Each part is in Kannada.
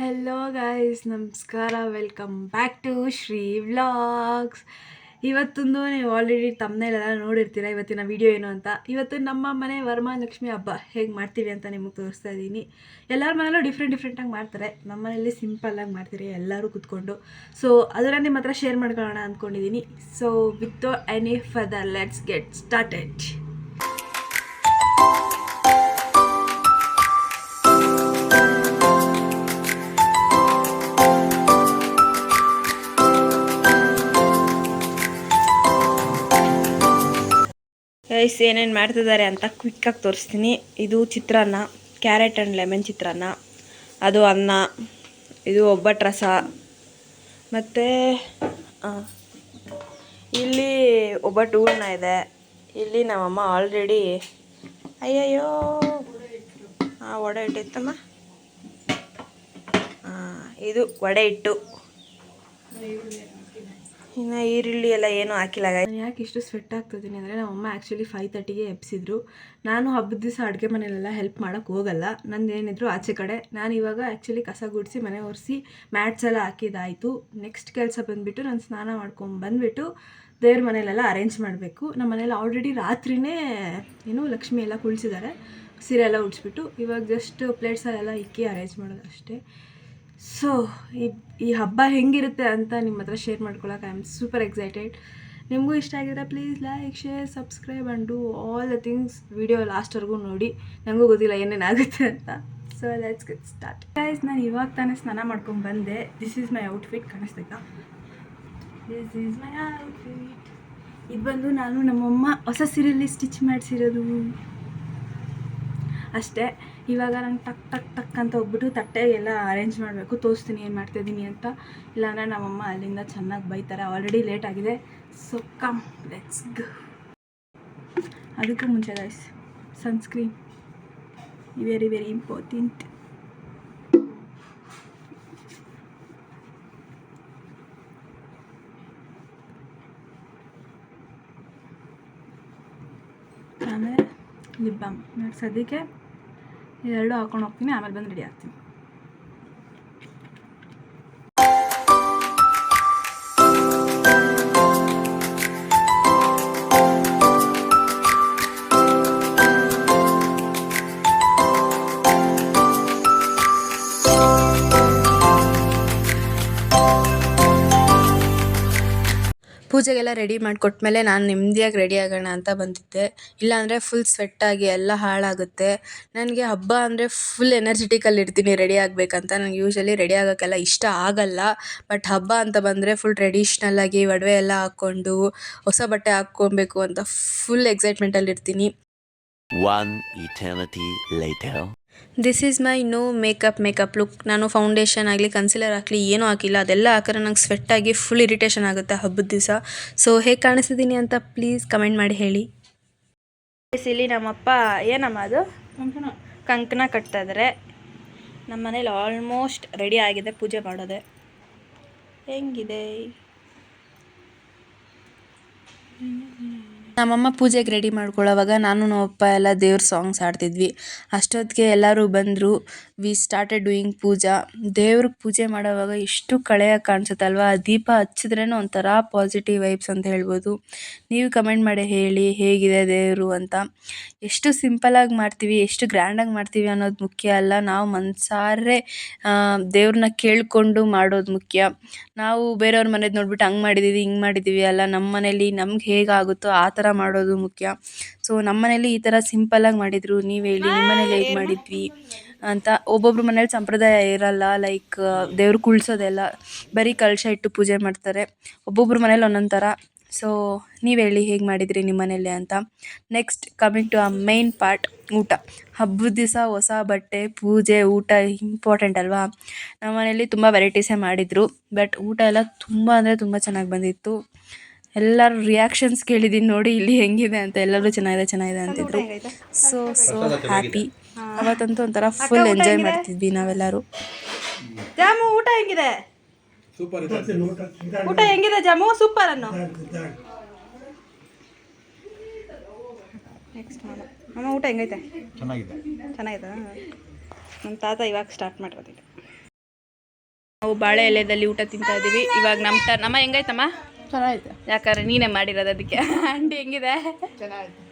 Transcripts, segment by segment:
ಹೆಲೋ ಗಾಯ್ಸ್ ನಮಸ್ಕಾರ welcome back to Shri vlogs ಇವತ್ತೊಂದು ನೀವು ಆಲ್ರೆಡಿ ತಮ್ಮನೇಲೆಲ್ಲ ನೋಡಿರ್ತೀರ? ಇವತ್ತಿನ ವಿಡಿಯೋ ಏನು ಅಂತ? ಇವತ್ತು ನಮ್ಮ ಮನೆ ವರಮಹಾಲಕ್ಷ್ಮಿ ಹಬ್ಬ. ಹೇಗೆ ಮಾಡ್ತೀವಿ ಅಂತ ನಿಮಗೆ ತೋರಿಸ್ತಾ ಇದ್ದೀನಿ. ಎಲ್ಲರ ಮನೇಲೂ ಡಿಫ್ರೆಂಟ್ ಡಿಫ್ರೆಂಟಾಗಿ ಮಾಡ್ತಾರೆ. ನಮ್ಮ ಮನೇಲಿ ಸಿಂಪಲ್ಲಾಗಿ ಮಾಡ್ತೀರಿ. ಎಲ್ಲರೂ ಕೂತ್ಕೊಂಡು. ಸೊ ಅದನ್ನು ನಿಮ್ಮ ಹತ್ರ ಶೇರ್ ಮಾಡ್ಕೊಳ್ಳೋಣ ಅಂದ್ಕೊಂಡಿದ್ದೀನಿ so with any further let's get started guys ಏನೇನು ಮಾಡ್ತಿದ್ದಾರೆ ಅಂತ ಕ್ವಿಕ್ಕಾಗಿ ತೋರಿಸ್ತೀನಿ. ಇದು chitranna carrot and lemon chitranna. ಅದು ಅನ್ನ, ಇದು ಒಬ್ಬಟ್ಟು ರಸ. ಮತ್ತು ಇಲ್ಲಿ ಒಬ್ಬಟ್ಟು ಹೂರ್ಣ ಇದೆ. ಇಲ್ಲಿ ನಮ್ಮಮ್ಮ ಆಲ್ರೆಡಿ ಅಯ್ಯಯ್ಯೋ ಹಾಂ ವಡೆ ಇಟ್ಟಿತ್ತಮ್ಮ. ಹಾಂ ಇದು ವಡೆ ಇಟ್ಟು ಇನ್ನು ಈರುಳ್ಳಿ ಎಲ್ಲ ಏನೂ ಹಾಕಿಲ್ಲ ನಾನು ಯಾಕೆ ಇಷ್ಟು ಸ್ವೆಟ್ ಆಗ್ತಿದ್ದೀನಿ ಅಂದರೆ ನಮ್ಮಮ್ಮ ಆ್ಯಕ್ಚುಲಿ ಫೈವ್ ತರ್ಟಿಗೆ ಎಬ್ಸಿದ್ರು. ನಾನು ಹಬ್ಬದ ದಿವಸ ಅಡುಗೆ ಮನೆಯಲ್ಲೆಲ್ಲ ಹೆಲ್ಪ್ ಮಾಡೋಕ್ಕೆ ಹೋಗಲ್ಲ. ನಂದು ಏನಿದ್ರು ಆಚೆ ಕಡೆ. ನಾನು ಇವಾಗ ಆ್ಯಕ್ಚುಲಿ ಕಸ ಗುಡಿಸಿ, ಮನೆ ಒರೆಸಿ ಮ್ಯಾಟ್ಸ್ ಎಲ್ಲ ಹಾಕಿದ್ದಾಯಿತು ನೆಕ್ಸ್ಟ್ ಕೆಲಸ ಬಂದುಬಿಟ್ಟು ನಾನು ಸ್ನಾನ ಮಾಡ್ಕೊಂಡು ಬಂದುಬಿಟ್ಟು ದೇವ್ರ ಮನೆಯಲ್ಲೆಲ್ಲ ಅರೇಂಜ್ ಮಾಡಬೇಕು. ನಮ್ಮ ಮನೇಲಿ ಆಲ್ರೆಡಿ ರಾತ್ರಿನೇ ಏನು ಲಕ್ಷ್ಮಿ ಎಲ್ಲ ಕುಳಿಸಿದ್ದಾರೆ ಸೀರೆ ಎಲ್ಲ ಉಡ್ಸ್ಬಿಟ್ಟು ಇವಾಗ ಜಸ್ಟ್ ಪ್ಲೇಟ್ಸಲ್ಲೆಲ್ಲ ಇಕ್ಕಿ ಅರೇಂಜ್ ಮಾಡೋದು ಅಷ್ಟೇ ಸೊ ಈ ಈ ಹಬ್ಬ ಹೆಂಗಿರುತ್ತೆ ಅಂತ ನಿಮ್ಮ ಹತ್ರ ಶೇರ್ ಮಾಡ್ಕೊಳಕ್ಕೆ ಐ ಆಮ್ ಸೂಪರ್ ಎಕ್ಸೈಟೆಡ್ ನಿಮಗೂ ಇಷ್ಟ ಆಗಿದ್ರೆ please like share subscribe and do all the things video ಲಾಸ್ಟ್ವರೆಗೂ ನೋಡಿ. ನನಗೂ ಗೊತ್ತಿಲ್ಲ ಏನೇನಾಗುತ್ತೆ ಅಂತ. So let's get start guys ನಾನು ಇವಾಗ ತಾನೇ ಸ್ನಾನ ಮಾಡ್ಕೊಂಡು ಬಂದೆ. ದಿಸ್ ಈಸ್ ಮೈ ಔಟ್ಫಿಟ್ ಕಾಣಿಸ್ತೈತಾ ದಿಸ್ ಈಸ್ ಮೈ ಔಟ್ಫಿಟ್ ಇದು ಬಂದು ನಾನು ನಮ್ಮಮ್ಮ ಹೊಸ ಸೀರೆಯಲ್ಲಿ ಸ್ಟಿಚ್ ಮಾಡಿಸಿರೋದು. ಅಷ್ಟೇ. ಇವಾಗ ನಂಗೆ ಟಕ್ ಟಕ್ ಟಕ್ ಅಂತ ಹೋಗ್ಬಿಟ್ಟು ತಟ್ಟೆಗೆಲ್ಲ ಅರೇಂಜ್ ಮಾಡಬೇಕು. ತೋರಿಸ್ತೀನಿ ಏನು ಮಾಡ್ತಾಯಿದ್ದೀನಿ ಅಂತ. ಇಲ್ಲಾಂದರೆ ನಮ್ಮಮ್ಮ ಅಲ್ಲಿಂದ ಚೆನ್ನಾಗಿ ಬೈತಾರೆ. ಆಲ್ರೆಡಿ ಲೇಟ್ ಆಗಿದೆ. ಸೊ ಕಮ್ ಲೆಟ್ಸ್ ಅದಕ್ಕೂ ಮುಂಚೆ guys sunscreen very very important ಆಮೇಲೆ ಲಿಪ್ ಬಾಮ್ ಸದ್ಯಕ್ಕೆ ಎರಡು ಹಾಕೊಂಡು ಹೋಗ್ತೀನಿ ಆಮೇಲೆ ಬಂದು ರೆಡಿ ಆಗ್ತೀನಿ. ಪೂಜೆಗೆಲ್ಲ ರೆಡಿ ಮಾಡಿಕೊಟ್ಮೇಲೆ ನಾನು ನೆಮ್ಮದಿಯಾಗಿ ರೆಡಿ ಆಗೋಣ ಅಂತ ಬಂದಿದ್ದೆ. ಇಲ್ಲಾಂದರೆ ಫುಲ್ ಸ್ವೆಟ್ಟಾಗಿ ಎಲ್ಲ ಹಾಳಾಗುತ್ತೆ. ನನಗೆ ಹಬ್ಬ ಅಂದರೆ ಫುಲ್ ಎನರ್ಜಿಟಿಕಲ್ಲಿ ಇರ್ತೀನಿ ರೆಡಿ ಆಗಬೇಕಂತ. ನನಗೆ ಯೂಶ್ವಲಿ ರೆಡಿ ಆಗೋಕ್ಕೆಲ್ಲ ಇಷ್ಟ ಆಗಲ್ಲ. ಬಟ್ ಹಬ್ಬ ಅಂತ ಬಂದರೆ ಫುಲ್ ಟ್ರೆಡಿಷ್ನಲ್ಲಾಗಿ ಒಡವೆ ಎಲ್ಲ ಹಾಕ್ಕೊಂಡು, ಹೊಸ ಬಟ್ಟೆ ಹಾಕ್ಕೊಬೇಕು ಅಂತ ಫುಲ್ ಎಕ್ಸೈಟ್ಮೆಂಟಲ್ಲಿ ಇರ್ತೀನಿ. This is my no makeup makeup look ನಾನು ಫೌಂಡೇಶನ್ ಆಗಲಿ ಕನ್ಸಿಲರ್ ಹಾಕಲಿ ಏನೂ ಹಾಕಿಲ್ಲ. ಅದೆಲ್ಲ ಹಾಕಿದ್ರೆ ನಂಗೆ ಸ್ವೆಟ್ ಆಗಿ ಫುಲ್ ಇರಿಟೇಷನ್ ಆಗುತ್ತೆ ಹಬ್ಬದ ದಿವಸ. ಸೊ ಹೇಗೆ ಕಾಣಿಸಿದ್ದೀನಿ ಅಂತ ಪ್ಲೀಸ್ ಕಮೆಂಟ್ ಮಾಡಿ ಹೇಳಿ. ಇಲ್ಲಿ ನಮ್ಮಪ್ಪ ಏನಮ್ಮ ಅದು? ಕಂಕಣ. ಕಟ್ತಾ ಇದ್ದಾರೆ ನಮ್ಮ ಮನೇಲಿ ಆಲ್ಮೋಸ್ಟ್ ರೆಡಿ ಆಗಿದೆ ಪೂಜೆ ಮಾಡೋದೆ. ಹೆಂಗಿದೆ? ನಮ್ಮಮ್ಮ ಪೂಜೆಗೆ ರೆಡಿ ಮಾಡ್ಕೊಳ್ಳೋವಾಗ ನಾನು, ನಮ್ಮಪ್ಪ ಎಲ್ಲ ದೇವ್ರ ಸಾಂಗ್ಸ್ ಆಡ್ತಿದ್ವಿ ಅಷ್ಟೊತ್ತಿಗೆ ಎಲ್ಲರೂ ಬಂದರು. We started doing puja. ದೇವ್ರಿಗೆ ಪೂಜೆ ಮಾಡೋವಾಗ ಎಷ್ಟು ಕಳೆಯಾಗಿ ಕಾಣಿಸುತ್ತಲ್ವ? ಆ ದೀಪ ಹಚ್ಚಿದ್ರೇ ಒಂಥರ ಪಾಸಿಟಿವ್ ವೈಬ್ಸ್ ಅಂತ ಹೇಳ್ಬೋದು. ನೀವು ಕಮೆಂಟ್ ಮಾಡಿ ಹೇಳಿ, ಹೇಗಿದೆ ದೇವರು ಅಂತ. ಎಷ್ಟು ಸಿಂಪಲಾಗಿ ಮಾಡ್ತೀವಿ, ಎಷ್ಟು ಗ್ರ್ಯಾಂಡಾಗಿ ಮಾಡ್ತೀವಿ ಅನ್ನೋದು ಮುಖ್ಯ ಅಲ್ಲ. ನಾವು ಮನಸಾರೆ ದೇವ್ರನ್ನ ಕೇಳಿಕೊಂಡು ಮಾಡೋದು ಮುಖ್ಯ. ನಾವು ಬೇರೆಯವ್ರ ಮನೇದು ನೋಡ್ಬಿಟ್ಟು ಹಂಗೆ ಮಾಡಿದ್ದೀವಿ ಹಿಂಗೆ ಮಾಡಿದ್ದೀವಿ ಅಲ್ಲ. ನಮ್ಮ ಮನೇಲಿ ನಮ್ಗೆ ಹೇಗಾಗುತ್ತೋ ಆ ಥರ ಮಾಡೋದು ಮುಖ್ಯ. ಸೊ ನಮ್ಮ ಮನೇಲಿ ಈ ಥರ ಸಿಂಪಲ್ಲಾಗಿ ಮಾಡಿದರು. ನೀವು ಹೇಳಿ ನಿಮ್ಮ ಮನೇಲಿ ಹೇಗೆ ಮಾಡಿದ್ವಿ ಅಂತ ಒಬ್ಬೊಬ್ರು ಮನೇಲಿ ಸಂಪ್ರದಾಯ ಇರಲ್ಲ. ಲೈಕ್ ದೇವ್ರು ಕುಳ್ಸೋದೆಲ್ಲ ಬರೀ ಕಲಶ ಇಟ್ಟು ಪೂಜೆ ಮಾಡ್ತಾರೆ. ಒಬ್ಬೊಬ್ರ ಮನೇಲಿ ಒಂದೊಂದು ಥರ ಸೊ ನೀವು ಹೇಳಿ ಹೇಗೆ ಮಾಡಿದ್ರಿ ನಿಮ್ಮ ಮನೇಲಿ ಅಂತ. ನೆಕ್ಸ್ಟ್ ಕಮಿಂಗ್ ಟು ಆ ಮೈನ್ ಪಾರ್ಟ್ ಊಟ. ಹಬ್ಬದ ದಿವಸ ಹೊಸ ಬಟ್ಟೆ ಪೂಜೆ ಊಟ ಇಂಪಾರ್ಟೆಂಟ್ ಅಲ್ವಾ? ನಮ್ಮ ಮನೇಲಿ ತುಂಬ ವೆರೈಟೀಸೇ ಮಾಡಿದರು. ಬಟ್ ಊಟ ಎಲ್ಲ ತುಂಬ ಅಂದರೆ ತುಂಬ ಚೆನ್ನಾಗಿ ಬಂದಿತ್ತು. ಎಲ್ಲರೂ ರಿಯಾಕ್ಷನ್ಸ್ ಕೇಳಿದ್ದೀನಿ ನೋಡಿ ಇಲ್ಲಿ ಹೆಂಗಿದೆ ಅಂತ. ಎಲ್ಲರೂ ಚೆನ್ನಾಗಿದೆ ಚೆನ್ನಾಗಿದೆ ಅಂತಿದ್ರು. ಸೊ ಸೊ ಹ್ಯಾಪಿ ಅವತ್ತಂತೂ ಒಂಥರ ಫುಲ್ ಎಂಜಾಯ್ ಮಾಡ್ತಿದ್ವಿ ನಾವೆಲ್ಲರೂ. ಜಾಮು ಊಟ ಹೆಂಗಿದೆ? ಸೂಪರ್ ಇದೆ. ಊಟ ಹೆಂಗಿದೆ ಜಾಮು? ಸೂಪರ್ ಅನ್ನು. ನೆಕ್ಸ್ಟ್ ಮಾಮ ಮಾಮ ಊಟ ಹೆಂಗೈತೆ? ಚೆನ್ನಾಗಿದೆ. ಚೆನ್ನಾಗಿದೆ ನಮ್ಮ ತಾತ ಇವಾಗ ಸ್ಟಾರ್ಟ್ ಮಾಡಿರೋದಿಲ್ಲ ನಾವು ಬಾಳೆ ಎಲೆದಲ್ಲಿ ಊಟ ತಿಂತಾ ಇದ್ದೀವಿ ಇವಾಗ ನಮ್ಮ ಟರ್ನ್ ನಮ್ಮ ಹೆಂಗಾಯ್ತಮ್ಮ ಚೆನ್ನಾಗೈತೆ. ಯಾಕಂದ್ರೆ ನೀನೇ ಮಾಡಿರೋದು ಅದಕ್ಕೆ. ಅಂಡಿ ಹೆಂಗಿದೆ? ಚೆನ್ನಾಗಿತ್ತು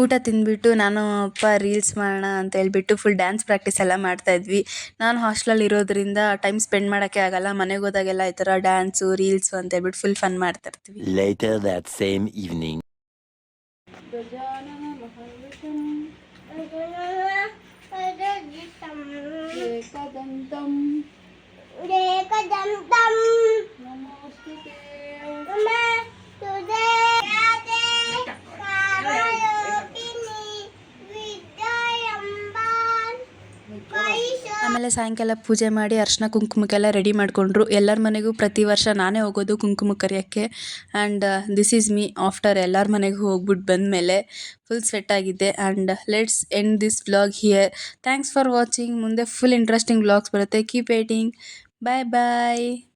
ಊಟ ತಿಂದ್ಬಿಟ್ಟು ನಾನು ಅಪ್ಪ ರೀಲ್ಸ್ ಮಾಡೋಣ ಅಂತ ಹೇಳ್ಬಿಟ್ಟು ಫುಲ್ ಡ್ಯಾನ್ಸ್ ಪ್ರಾಕ್ಟೀಸ್ ಎಲ್ಲ ಮಾಡ್ತಾ ಇದ್ವಿ. ನಾನು ಹಾಸ್ಟೆಲಲ್ಲಿ ಇರೋದ್ರಿಂದ ಟೈಮ್ ಸ್ಪೆಂಡ್ ಮಾಡೋಕ್ಕೆ ಆಗಲ್ಲ. ಮನೆಗೆ ಹೋದಾಗೆಲ್ಲ ಈ ಥರ ಡ್ಯಾನ್ಸು ರೀಲ್ಸು ಅಂತ ಹೇಳ್ಬಿಟ್ಟು ಫುಲ್ ಫನ್ ಮಾಡ್ತಾ ಇರ್ತೀವಿ. Later that same evening. ಆಮೇಲೆ ಸಾಯಂಕಾಲ ಪೂಜೆ ಮಾಡಿ ಅರ್ಶಿನ ಕುಂಕುಮಕ್ಕೆಲ್ಲ ರೆಡಿ ಮಾಡಿಕೊಂಡ್ರು. ಎಲ್ಲರ ಮನೆಗೂ ಪ್ರತಿ ವರ್ಷ ನಾನೇ ಹೋಗೋದು ಕುಂಕುಮ ಕರಿಯೋಕ್ಕೆ. And this is me after ಎಲ್ಲರ ಮನೆಗೂ ಹೋಗ್ಬಿಟ್ಟು ಬಂದಮೇಲೆ ಫುಲ್ ಸೆಟ್ ಆಗಿದ್ದೆ and let's end this vlog here thanks for watching ಮುಂದೆ ಫುಲ್ ಇಂಟ್ರೆಸ್ಟಿಂಗ್ ವ್ಲಾಗ್ಸ್ ಬರುತ್ತೆ. Keep waiting Bye-bye.